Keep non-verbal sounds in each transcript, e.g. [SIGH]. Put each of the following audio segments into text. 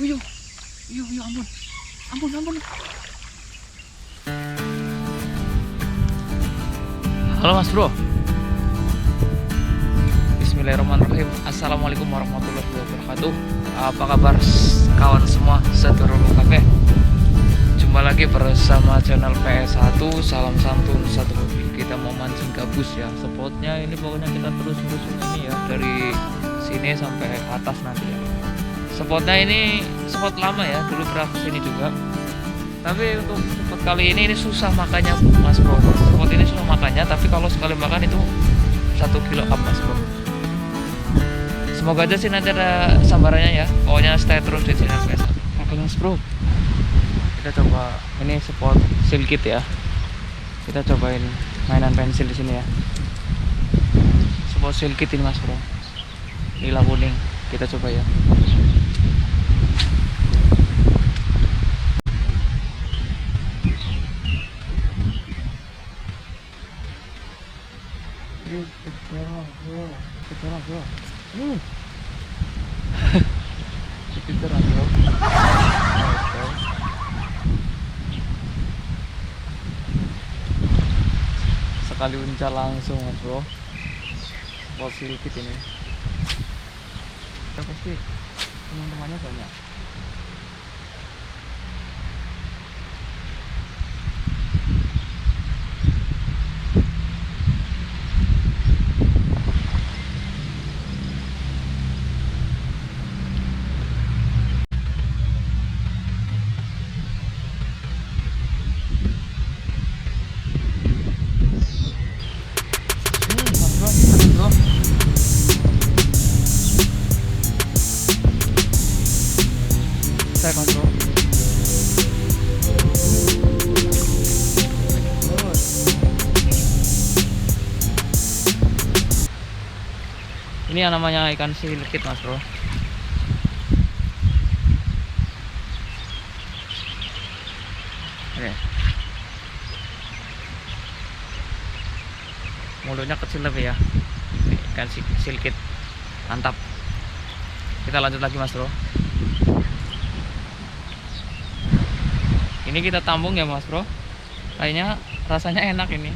Uyo. Uyo, uyo, ampun. Ampun, ampun. Halo Mas Bro. Bismillahirrahmanirrahim. Assalamualaikum warahmatullahi wabarakatuh. Apa kabar kawan semua seturun kafe? Jumpa lagi bersama channel PS1 Salam santun satu Kita mau mancing gabus ya Spotnya ini pokoknya kita terus terusin ini ya Dari sini sampai atas nanti ya Spotnya ini spot lama ya Dulu pernah ke sini juga. Tapi untuk spot kali ini ini susah makannya mas bro. Spot ini susah makannya Tapi kalau sekali makan itu satu kilo up mas bro. Semoga aja sih nanti ada sambarannya ya. Pokoknya stay terus di channel PS1 Oke mas bro. Kita coba ini spot silkit ya. Kita cobain mainan pensil di sini ya. Spot silkit ini mas bro. Lila kuning. Kita coba ya Kepikiran bro. Oke. Sekali uncal langsung bro. Spot sedikit ini. Pasti teman-temannya banyak Ini yang namanya ikan silkit mas bro. Mulutnya kecil tapi ya. Ikan si- silkit mantap. Kita lanjut lagi mas bro. Ini kita tambung ya mas bro. Kayaknya rasanya enak ini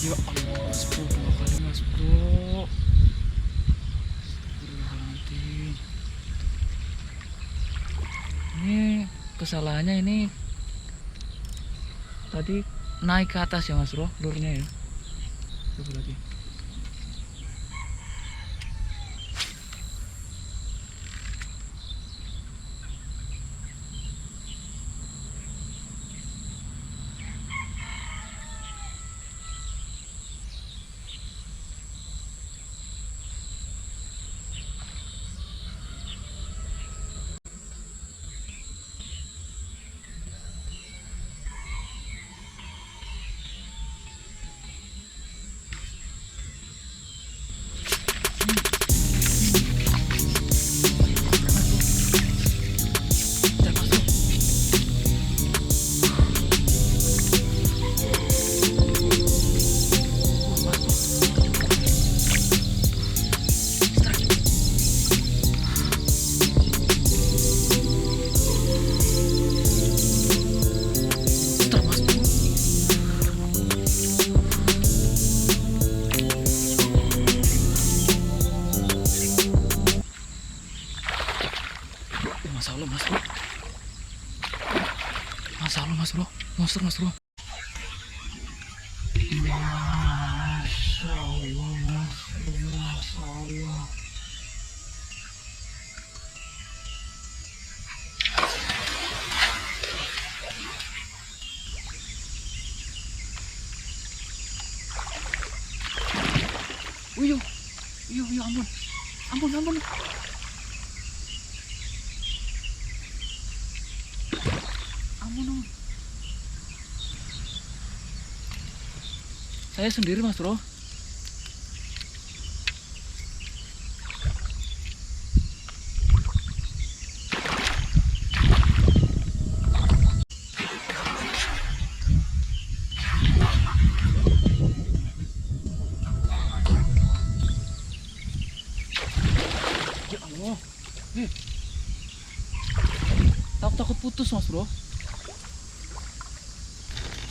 Ya Allah, mas bro, dua kali mas bro. Ini kesalahannya ini tadi naik ke atas ya mas bro, lurnya ya. Coba lagi. Ampun, ampun. Ampun, ampun. Saya sendiri mas bro. Ya Allah. Eh. Takut takut putus mas bro.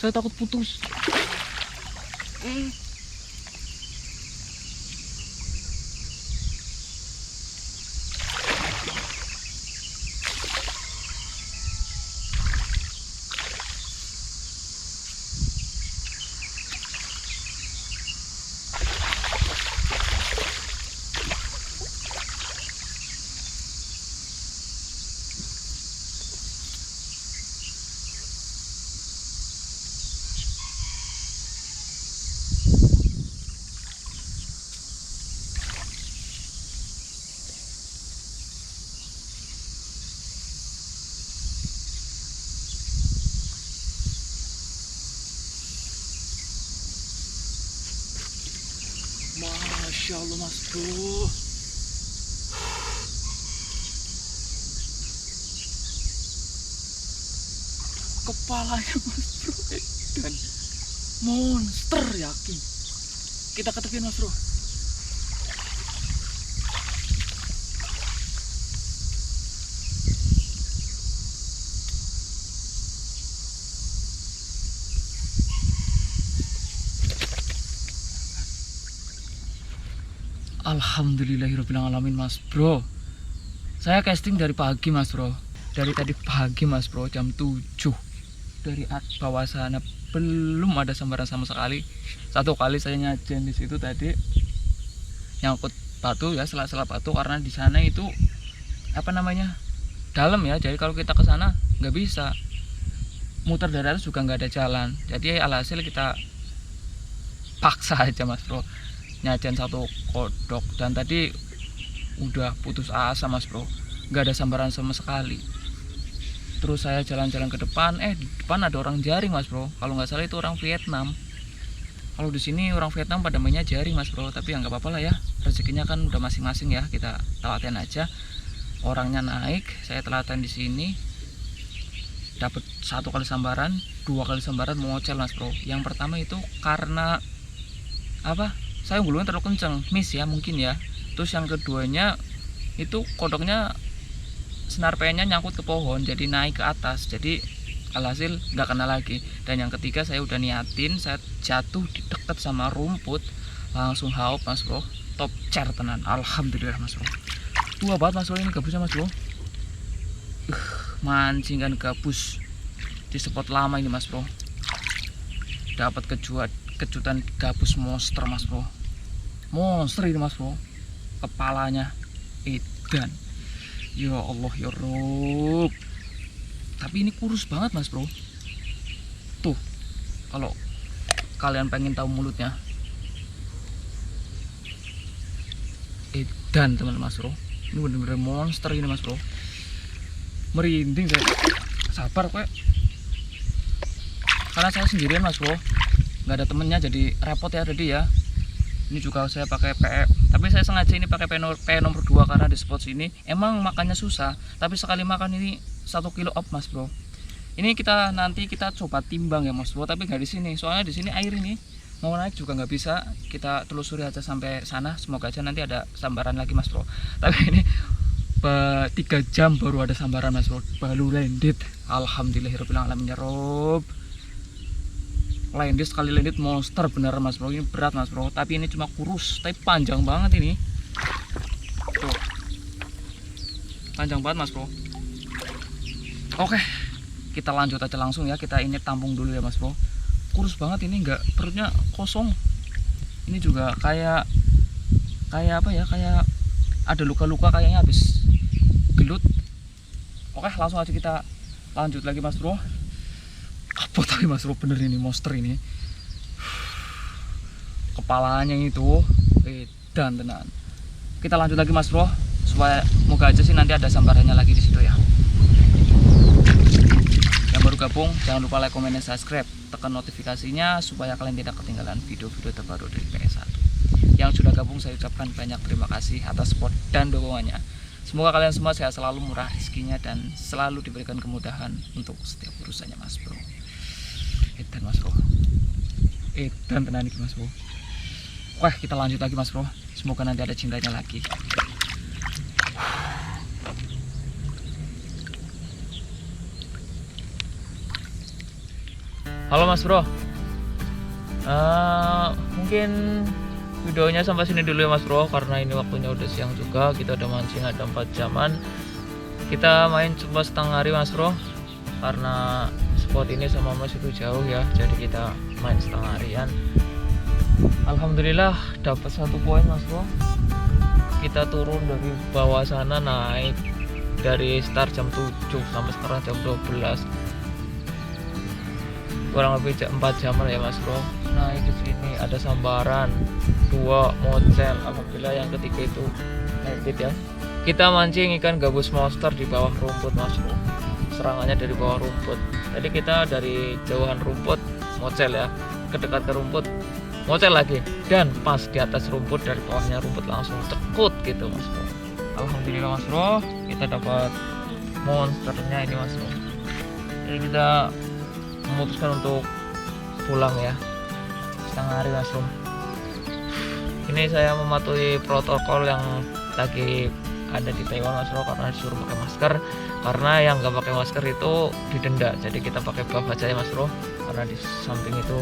Saya takut putus. Eh. Masya Allah mas bro. Kepalanya mas bro dan monster yakin. Kita ketepin mas bro. Alhamdulillahirrahmanirrahim mas bro. Saya casting dari pagi mas bro. Dari tadi pagi mas bro jam 7 Dari bawah sana belum ada sambaran sama sekali. Satu kali saya nyajen di situ tadi. Nyangkut batu ya sela-sela batu Karena di sana itu Apa namanya Dalam ya. Jadi kalau kita ke sana nggak bisa. Muter dari atas juga nggak ada jalan. Jadi alhasil kita Paksa aja mas bro nyajian satu kodok. Dan tadi udah putus asa mas bro. Nggak ada sambaran sama sekali. Terus saya jalan-jalan ke depan. Eh di depan ada orang jaring mas bro. Kalau nggak salah itu orang Vietnam. Kalau di sini orang Vietnam pada mainnya jaring mas bro. Tapi ya nggak apa-apa lah ya. Rezekinya kan udah masing-masing ya. Kita telaten aja. Orangnya naik. Saya telaten di sini. Dapat satu kali sambaran dua kali sambaran mengocel mas bro. Yang pertama itu karena apa saya gulungnya terlalu kenceng. Miss ya mungkin ya. Terus yang keduanya itu kodoknya senar pennya nyangkut ke pohon jadi naik ke atas. Jadi alhasil nggak kena lagi. Dan yang ketiga saya udah niatin saya jatuh di deket sama rumput. Langsung haup mas bro. Top chair tenan. Alhamdulillah mas bro. Tua banget mas bro ini gabusnya mas bro. Uh, mancing kan gabus. Di spot lama ini mas bro. Dapat kejuat kejutan gabus monster mas bro monster ini mas bro. Kepalanya edan. Ya Allah ya Rob tapi ini kurus banget mas bro. Tuh kalau kalian pengen tahu mulutnya. Edan teman mas bro. Ini bener-bener monster ini mas bro. Merinding saya sabar kok karena saya sendirian mas bro. Nggak ada temennya jadi repot ya tadi ya ini juga saya pakai PE tapi saya sengaja ini pakai PE nomor, PE nomor 2 karena di spot sini emang makannya susah tapi sekali makan ini satu kilo up mas bro. Ini kita nanti kita coba timbang ya mas bro tapi nggak di sini. Soalnya di sini air ini mau naik juga nggak bisa. Kita telusuri aja sampai sana. Semoga aja nanti ada sambaran lagi mas bro. Tapi [LAUGHS] ini tiga jam baru ada sambaran mas bro. Baru landed. Alhamdulillahirobbilalamin ya rob landed sekali landed monster bener mas bro. Ini berat mas bro. Tapi ini cuma kurus tapi panjang banget ini. Tuh. Panjang banget mas bro. Oke kita lanjut aja langsung ya. Kita ini tampung dulu ya mas bro. Kurus banget ini nggak perutnya kosong. Ini juga kayak kayak apa ya kayak ada luka-luka kayaknya habis gelut. Oke langsung aja kita lanjut lagi mas bro apa tapi mas bro bener ini monster ini? Kepalanya itu dan tenan. Kita lanjut lagi mas bro supaya moga aja sih nanti ada sambarannya lagi di situ ya. Yang baru gabung jangan lupa like, comment, dan subscribe. Tekan notifikasinya supaya kalian tidak ketinggalan video-video terbaru dari PS1 yang sudah gabung saya ucapkan banyak terima kasih atas support dan dukungannya. Semoga kalian semua sehat selalu murah rezekinya dan selalu diberikan kemudahan untuk setiap urusannya mas bro edan mas bro edan tenan iki mas bro wah kita lanjut lagi mas bro semoga nanti ada cintanya lagi Halo Mas Bro. Uh, mungkin videonya sampai sini dulu ya Mas Bro karena ini waktunya udah siang juga. Kita udah mancing ada 4 jaman. Kita main coba setengah hari Mas Bro. Karena spot ini sama Mas itu jauh ya. Jadi kita main setengah harian. Alhamdulillah dapat satu poin Mas Bro. Kita turun dari bawah sana naik dari start jam 7 sampai sekarang jam 12 kurang lebih 4 jam ya mas bro naik ke sini ada sambaran dua mocel apabila yang ketiga itu edit ya kita mancing ikan gabus monster di bawah rumput mas bro serangannya dari bawah rumput. Jadi kita dari jauhan rumput mocel ya kedekat ke rumput mocel lagi. Dan pas di atas rumput dari bawahnya rumput langsung cekut gitu mas bro. Alhamdulillah mas bro kita dapat monsternya ini mas bro. Jadi kita memutuskan untuk pulang ya setengah hari langsung ini saya mematuhi protokol yang lagi ada di Taiwan mas bro karena disuruh pakai masker karena yang nggak pakai masker itu didenda. Jadi kita pakai buff aja ya mas bro. Karena di samping itu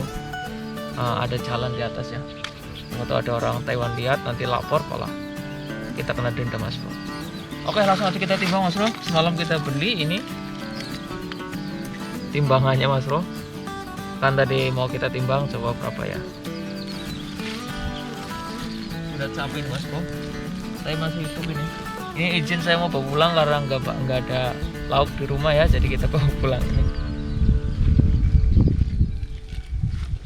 uh, ada jalan di atas ya. Atau ada orang Taiwan lihat nanti lapor malah kita kena denda mas bro. Oke langsung aja kita timbang mas bro. Semalam kita beli ini. Timbangannya mas bro. Kan tadi mau kita timbang coba berapa ya? Udah capek mas bro. Saya masih itu ini ini izin saya mau bawa pulang karena nggak nggak ada lauk di rumah ya jadi kita bawa pulang. Ini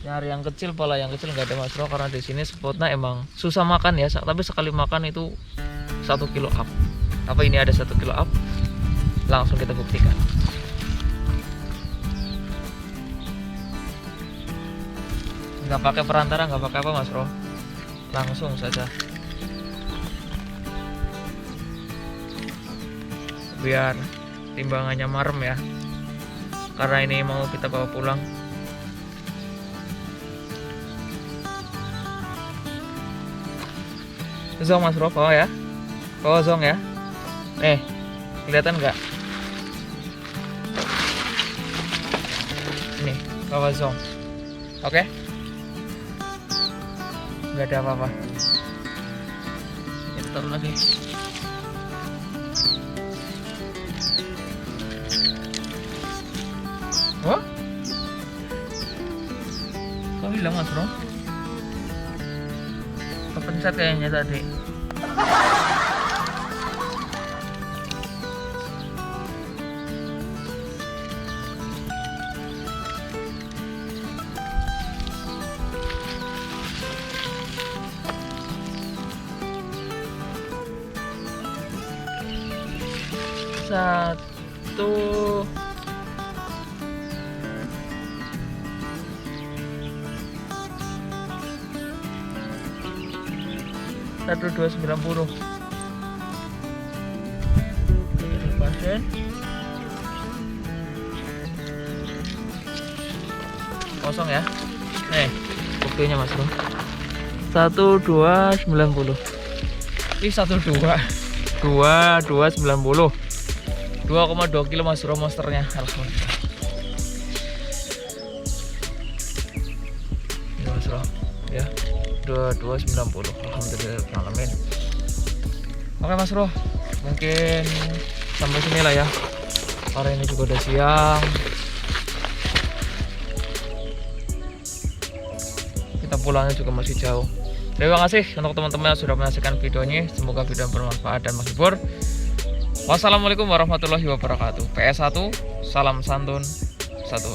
nyari yang kecil pola yang kecil nggak ada mas bro karena di sini spotnya emang susah makan ya tapi sekali makan itu satu kilo up. Apa ini ada satu kilo up langsung kita buktikan. Nggak pakai perantara nggak pakai apa mas bro langsung saja biar timbangannya marem ya. Karena ini mau kita bawa pulang. Zong mas bawa ya? Bawa zong ya? Eh kelihatan nggak? Ini bawa zong. Oke? Okay? nggak ada apa-apa. Turun lagi oh kok hilang mas bro? Kepencet kayaknya tadi. Satu satu dua sembilan puluh. Lepasin kosong ya? Nih buktinya mas bro. satu dua sembilan puluh. Ini satu dua. Dua dua sembilan puluh. 2,2 kilo mas bro monsternya. Alhamdulillah 290. Alhamdulillah Oke Mas Roh mungkin sampai sini lah ya. Karena ini juga udah siang. Kita pulangnya juga masih jauh. Terima kasih untuk teman-teman yang sudah menyaksikan videonya. Semoga video bermanfaat dan menghibur. Wassalamualaikum warahmatullahi wabarakatuh. PS1 salam santun. Satu.